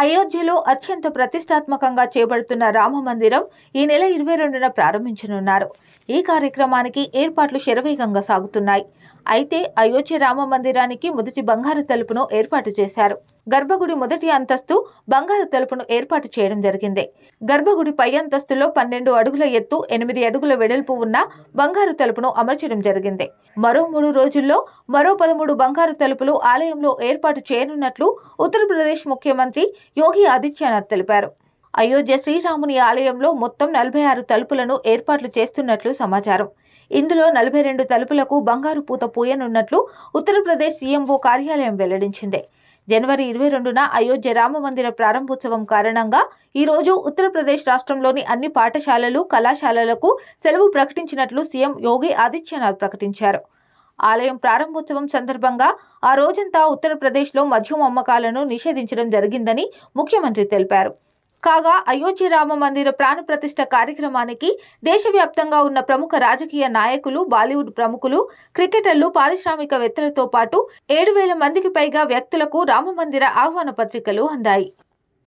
అయోధ్యలో అత్యంత ప్రతిష్టాత్మకంగా చేపడుతున్న రామ మందిరం ఈ నెల ఇరవై రెండున ప్రారంభించనున్నారు. ఈ కార్యక్రమానికి ఏర్పాట్లు శరవేగంగా సాగుతున్నాయి. అయితే అయోధ్య రామ మందిరానికి మొదటి బంగారు తలుపును ఏర్పాటు చేశారు. గర్భగుడి మొదటి అంతస్తు బంగారు తలుపును ఏర్పాటు చేయడం జరిగింది. గర్భగుడి పై అంతస్తులో పన్నెండు అడుగుల ఎత్తు ఎనిమిది అడుగుల వెడల్పు ఉన్న బంగారు తలుపును అమర్చడం జరిగింది. మరో మూడు రోజుల్లో మరో పదమూడు బంగారు తలుపులు ఆలయంలో ఏర్పాటు చేయనున్నట్లు ఉత్తరప్రదేశ్ ముఖ్యమంత్రి యోగి ఆదిత్యనాథ్ తెలిపారు. అయోధ్య శ్రీరాముని ఆలయంలో మొత్తం నలభై ఆరు తలుపులను ఏర్పాట్లు చేస్తున్నట్లు సమాచారం. ఇందులో నలభై రెండు తలుపులకు బంగారు పూత పూయనున్నట్లు ఉత్తరప్రదేశ్ సీఎంఓ కార్యాలయం వెల్లడించింది. జనవరి ఇరవై రెండున అయోధ్య రామ మందిర ప్రారంభోత్సవం కారణంగా ఈ రోజు ఉత్తరప్రదేశ్ రాష్ట్రంలోని అన్ని పాఠశాలలు కళాశాలలకు సెలవు ప్రకటించినట్లు సీఎం యోగి ఆదిత్యనాథ్ ప్రకటించారు. ఆలయం ప్రారంభోత్సవం సందర్భంగా ఆ రోజంతా ఉత్తరప్రదేశ్లో మద్యం అమ్మకాలను నిషేధించడం జరిగిందని ముఖ్యమంత్రి తెలిపారు. కాగా అయోధ్య రామ మందిర ప్రాణ ప్రతిష్ట కార్యక్రమానికి దేశవ్యాప్తంగా ఉన్న ప్రముఖ రాజకీయ నాయకులు బాలీవుడ్ ప్రముఖులు క్రికెటర్లు పారిశ్రామికవేత్తలతో పాటు ఏడు వేల మందికి పైగా వ్యక్తులకు రామ మందిర ఆహ్వాన పత్రికలు అందాయి.